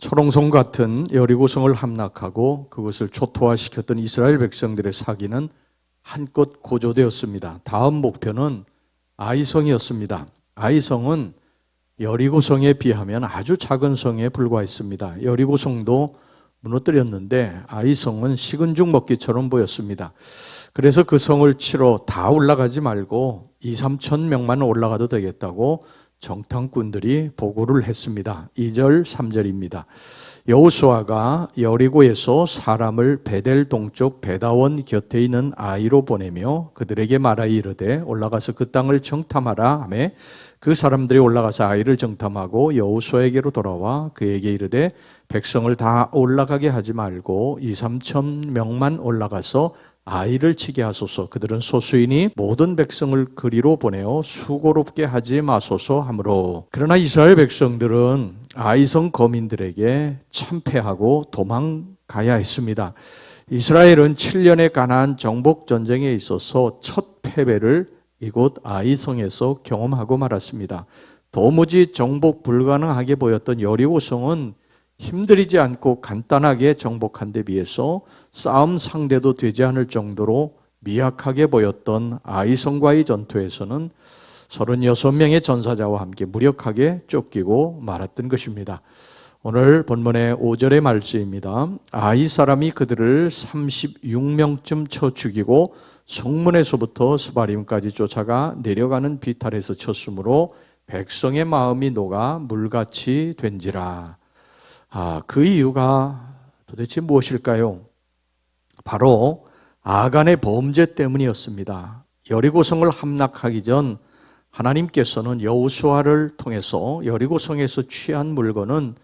초롱성 같은 여리고성을 함락하고 그것을 초토화시켰던 이스라엘 백성들의 사기는 한껏 고조되었습니다. 다음 목표는 아이성이었습니다. 아이성은 여리고성에 비하면 아주 작은 성에 불과했습니다. 여리고성도 무너뜨렸는데 아이성은 식은 죽 먹기처럼 보였습니다. 그래서 그 성을 치러 다 올라가지 말고 2, 3천 명만 올라가도 되겠다고 정탐꾼들이 보고를 했습니다. 2절, 3절입니다. 여호수아가 여리고에서 사람을 베델 동쪽 베다원 곁에 있는 아이로 보내며 그들에게 말하여 이르되 올라가서 그 땅을 정탐하라 하매 그 사람들이 올라가서 아이를 정탐하고 여호수아에게로 돌아와 그에게 이르되 백성을 다 올라가게 하지 말고 2, 3천 명만 올라가서 아이를 치게 하소서 그들은 소수이니 모든 백성을 그리로 보내어 수고롭게 하지 마소서 하므로 그러나 이스라엘 백성들은 아이성 거민들에게 참패하고 도망가야 했습니다. 이스라엘은 7년의 가나안 정복 전쟁에 있어서 첫 패배를 이곳 아이성에서 경험하고 말았습니다. 도무지 정복 불가능하게 보였던 여리고성은 힘들이지 않고 간단하게 정복한 데 비해서 싸움 상대도 되지 않을 정도로 미약하게 보였던 아이성과의 전투에서는 36명의 전사자와 함께 무력하게 쫓기고 말았던 것입니다. 오늘 본문의 5절의 말씀입니다. 아이 사람이 그들을 36명쯤 쳐 죽이고 성문에서부터 스바림까지 쫓아가 내려가는 비탈에서 쳤으므로 백성의 마음이 녹아 물같이 된지라. 아, 그 이유가 도대체 무엇일까요? 바로 아간의 범죄 때문이었습니다. 여리고성을 함락하기 전 하나님께서는 여호수아를 통해서 여리고성에서 취한 물건은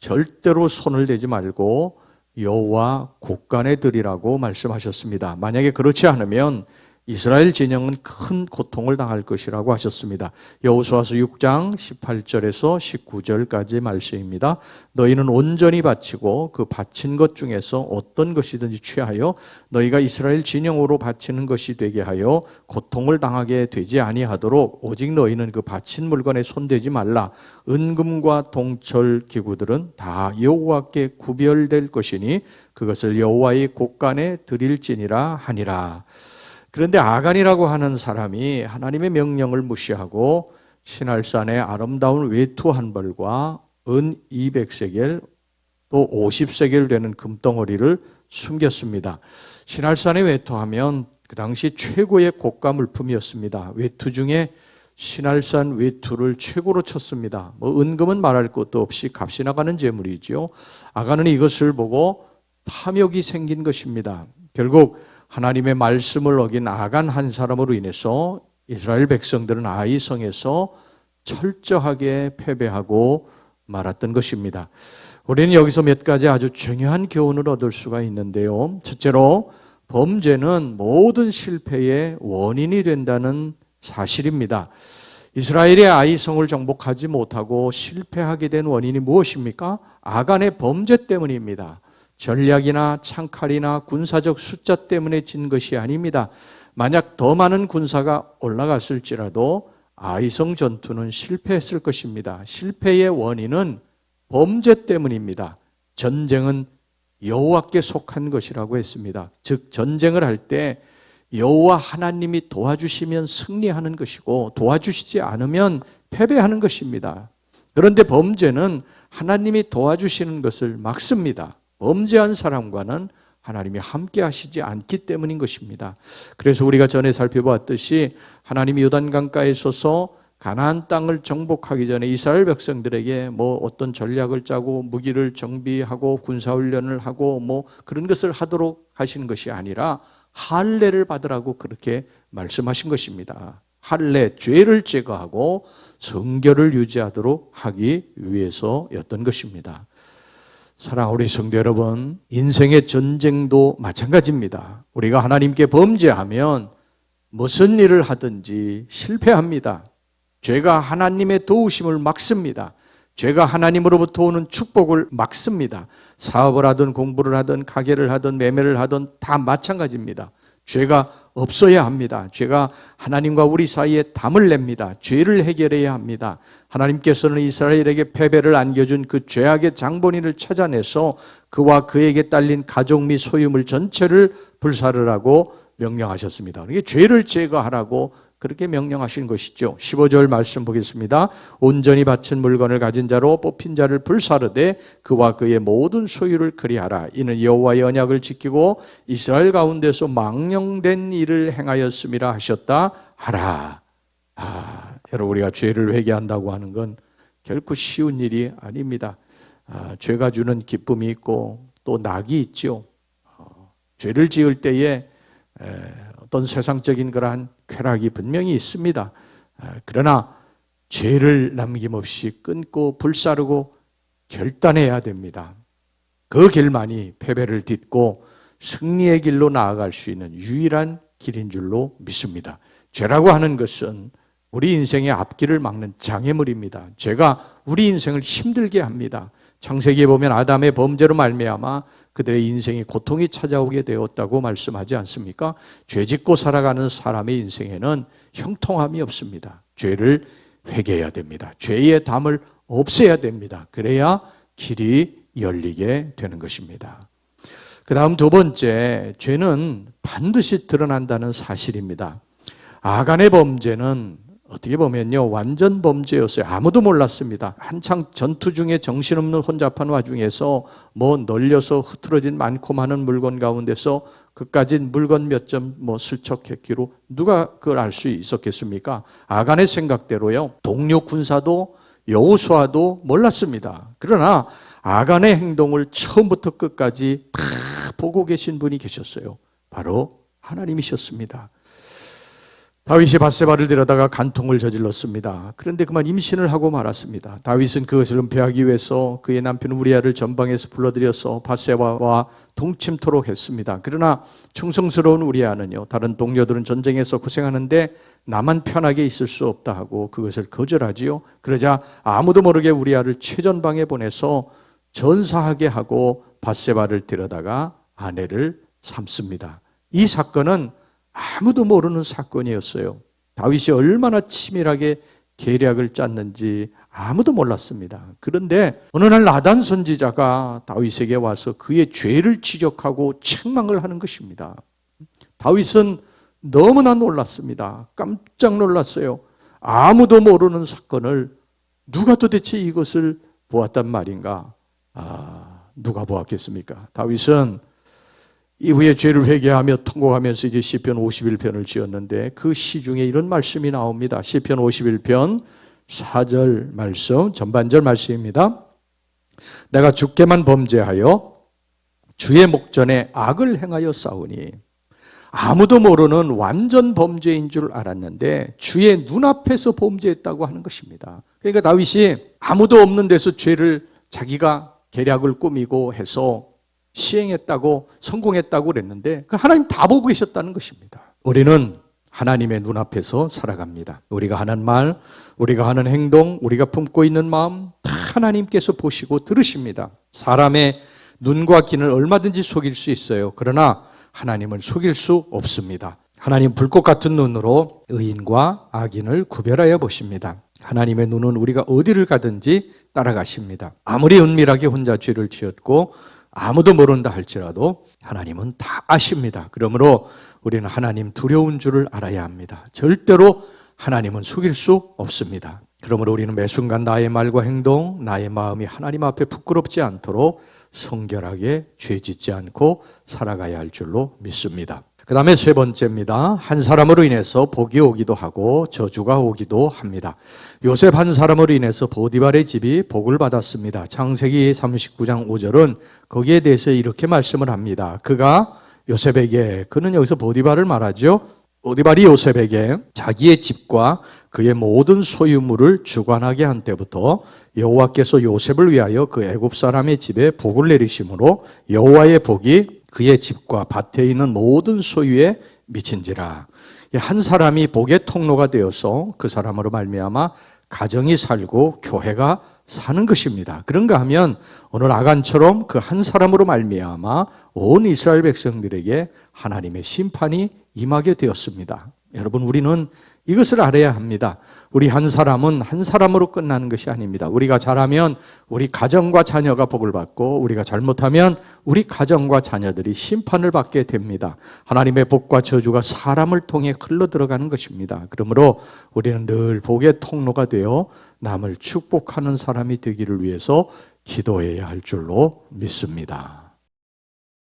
절대로 손을 대지 말고 여호와 곳간에 드리라고 말씀하셨습니다. 만약에 그렇지 않으면 이스라엘 진영은 큰 고통을 당할 것이라고 하셨습니다. 여호수아서 6장 18절에서 19절까지 말씀입니다. 너희는 온전히 바치고 그 바친 것 중에서 어떤 것이든지 취하여 너희가 이스라엘 진영으로 바치는 것이 되게 하여 고통을 당하게 되지 아니하도록 오직 너희는 그 바친 물건에 손대지 말라. 은금과 동철 기구들은 다 여호와께 구별될 것이니 그것을 여호와의 곳간에 드릴지니라 하니라. 그런데 아간이라고 하는 사람이 하나님의 명령을 무시하고 신할산의 아름다운 외투 한 벌과 은 200세겔 또 50세겔 되는 금덩어리를 숨겼습니다. 신할산의 외투하면 그 당시 최고의 고가 물품이었습니다. 외투 중에 신할산 외투를 최고로 쳤습니다. 뭐 은금은 말할 것도 없이 값이 나가는 재물이지요. 아간은 이것을 보고 탐욕이 생긴 것입니다. 결국 하나님의 말씀을 어긴 아간 한 사람으로 인해서 이스라엘 백성들은 아이 성에서 철저하게 패배하고 말았던 것입니다. 우리는 여기서 몇 가지 아주 중요한 교훈을 얻을 수가 있는데요. 첫째로 범죄는 모든 실패의 원인이 된다는 사실입니다. 이스라엘의 아이성을 정복하지 못하고 실패하게 된 원인이 무엇입니까? 아간의 범죄 때문입니다. 전략이나 창칼이나 군사적 숫자 때문에 진 것이 아닙니다. 만약 더 많은 군사가 올라갔을지라도 아이성 전투는 실패했을 것입니다. 실패의 원인은 범죄 때문입니다. 전쟁은 여호와께 속한 것이라고 했습니다. 즉 전쟁을 할 때 여호와 하나님이 도와주시면 승리하는 것이고 도와주시지 않으면 패배하는 것입니다. 그런데 범죄는 하나님이 도와주시는 것을 막습니다. 범죄한 사람과는 하나님이 함께 하시지 않기 때문인 것입니다. 그래서 우리가 전에 살펴보았듯이 하나님이 요단강가에 서서 가나안 땅을 정복하기 전에 이스라엘 백성들에게 뭐 어떤 전략을 짜고 무기를 정비하고 군사 훈련을 하고 뭐 그런 것을 하도록 하시는 것이 아니라 할례를 받으라고 그렇게 말씀하신 것입니다. 할례 죄를 제거하고 성결을 유지하도록 하기 위해서였던 것입니다. 사랑 우리 성도 여러분, 인생의 전쟁도 마찬가지입니다. 우리가 하나님께 범죄하면 무슨 일을 하든지 실패합니다. 죄가 하나님의 도우심을 막습니다. 죄가 하나님으로부터 오는 축복을 막습니다. 사업을 하든 공부를 하든 가게를 하든 매매를 하든 다 마찬가지입니다. 죄가 없어야 합니다. 죄가 하나님과 우리 사이에 담을 냅니다. 죄를 해결해야 합니다. 하나님께서는 이스라엘에게 패배를 안겨준 그 죄악의 장본인을 찾아내서 그와 그에게 딸린 가족 및 소유물 전체를 불사르라고 명령하셨습니다. 이게 죄를 제거하라고 그렇게 명령하신 것이죠. 15절 말씀 보겠습니다. 온전히 바친 물건을 가진 자로 뽑힌 자를 불사르되 그와 그의 모든 소유를 그리하라. 이는 여호와의 언약을 지키고 이스라엘 가운데서 망령된 일을 행하였음이라 하셨다 하라. 아, 여러분 우리가 죄를 회개한다고 하는 건 결코 쉬운 일이 아닙니다. 아, 죄가 주는 기쁨이 있고 또 낙이 있죠. 어, 죄를 지을 때에 에, 어떤 세상적인 그러한 쾌락이 분명히 있습니다. 아, 그러나 죄를 남김없이 끊고 불사르고 결단해야 됩니다. 그 길만이 패배를 딛고 승리의 길로 나아갈 수 있는 유일한 길인 줄로 믿습니다. 죄라고 하는 것은 우리 인생의 앞길을 막는 장애물입니다. 죄가 우리 인생을 힘들게 합니다. 창세기에 보면 아담의 범죄로 말미암아 그들의 인생에 고통이 찾아오게 되었다고 말씀하지 않습니까? 죄 짓고 살아가는 사람의 인생에는 형통함이 없습니다. 죄를 회개해야 됩니다. 죄의 담을 없애야 됩니다. 그래야 길이 열리게 되는 것입니다. 그 다음 두 번째, 죄는 반드시 드러난다는 사실입니다. 아간의 범죄는 어떻게 보면요, 완전 범죄였어요. 아무도 몰랐습니다. 한창 전투 중에 정신없는 혼잡한 와중에서 뭐 널려서 흐트러진 많고 많은 물건 가운데서 그까지 물건 몇 점 뭐 슬쩍했기로 누가 그걸 알 수 있었겠습니까? 아간의 생각대로요, 동료 군사도 여호수아도 몰랐습니다. 그러나 아간의 행동을 처음부터 끝까지 다 보고 계신 분이 계셨어요. 바로 하나님이셨습니다. 다윗이 바세바를 데려다가 간통을 저질렀습니다. 그런데 그만 임신을 하고 말았습니다. 다윗은 그것을 은폐하기 위해서 그의 남편 우리아를 전방에서 불러들여서 바세바와 동침토록 했습니다. 그러나 충성스러운 우리아는요, 다른 동료들은 전쟁에서 고생하는데 나만 편하게 있을 수 없다 하고 그것을 거절하지요. 그러자 아무도 모르게 우리아를 최전방에 보내서 전사하게 하고 바세바를 데려다가 아내를 삼습니다. 이 사건은 아무도 모르는 사건이었어요. 다윗이 얼마나 치밀하게 계략을 짰는지 아무도 몰랐습니다. 그런데 어느 날 나단 선지자가 다윗에게 와서 그의 죄를 지적하고 책망을 하는 것입니다. 다윗은 너무나 놀랐습니다. 깜짝 놀랐어요. 아무도 모르는 사건을 누가 도대체 이것을 보았단 말인가? 아, 누가 보았겠습니까? 다윗은 이후에 죄를 회개하며 통곡하면서 이제 시편 51편을 지었는데 그 시 중에 이런 말씀이 나옵니다. 시편 51편 4절 말씀, 전반절 말씀입니다. 내가 주께만 범죄하여 주의 목전에 악을 행하여 싸우니 아무도 모르는 완전 범죄인 줄 알았는데 주의 눈앞에서 범죄했다고 하는 것입니다. 그러니까 다윗이 아무도 없는 데서 죄를 자기가 계략을 꾸미고 해서 시행했다고 성공했다고 그랬는데 그 하나님 다 보고 계셨다는 것입니다. 우리는 하나님의 눈앞에서 살아갑니다. 우리가 하는 말, 우리가 하는 행동, 우리가 품고 있는 마음 다 하나님께서 보시고 들으십니다. 사람의 눈과 귀는 얼마든지 속일 수 있어요. 그러나 하나님을 속일 수 없습니다. 하나님 불꽃 같은 눈으로 의인과 악인을 구별하여 보십니다. 하나님의 눈은 우리가 어디를 가든지 따라가십니다. 아무리 은밀하게 혼자 죄를 지었고 아무도 모른다 할지라도 하나님은 다 아십니다. 그러므로 우리는 하나님 두려운 줄을 알아야 합니다. 절대로 하나님은 속일 수 없습니다. 그러므로 우리는 매 순간 나의 말과 행동, 나의 마음이 하나님 앞에 부끄럽지 않도록 성결하게 죄 짓지 않고 살아가야 할 줄로 믿습니다. 그 다음에 세 번째입니다. 한 사람으로 인해서 복이 오기도 하고 저주가 오기도 합니다. 요셉 한 사람으로 인해서 보디발의 집이 복을 받았습니다. 창세기 39장 5절은 거기에 대해서 이렇게 말씀을 합니다. 그가 요셉에게, 그는 여기서 보디발을 말하죠. 보디발이 요셉에게 자기의 집과 그의 모든 소유물을 주관하게 한 때부터 여호와께서 요셉을 위하여 그 애굽 사람의 집에 복을 내리심으로 여호와의 복이 그의 집과 밭에 있는 모든 소유에 미친지라. 한 사람이 복의 통로가 되어서 그 사람으로 말미암아 가정이 살고 교회가 사는 것입니다. 그런가 하면 오늘 아간처럼 그 한 사람으로 말미암아 온 이스라엘 백성들에게 하나님의 심판이 임하게 되었습니다. 여러분 우리는 이것을 알아야 합니다. 우리 한 사람은 한 사람으로 끝나는 것이 아닙니다. 우리가 잘하면 우리 가정과 자녀가 복을 받고 우리가 잘못하면 우리 가정과 자녀들이 심판을 받게 됩니다. 하나님의 복과 저주가 사람을 통해 흘러 들어가는 것입니다. 그러므로 우리는 늘 복의 통로가 되어 남을 축복하는 사람이 되기를 위해서 기도해야 할 줄로 믿습니다.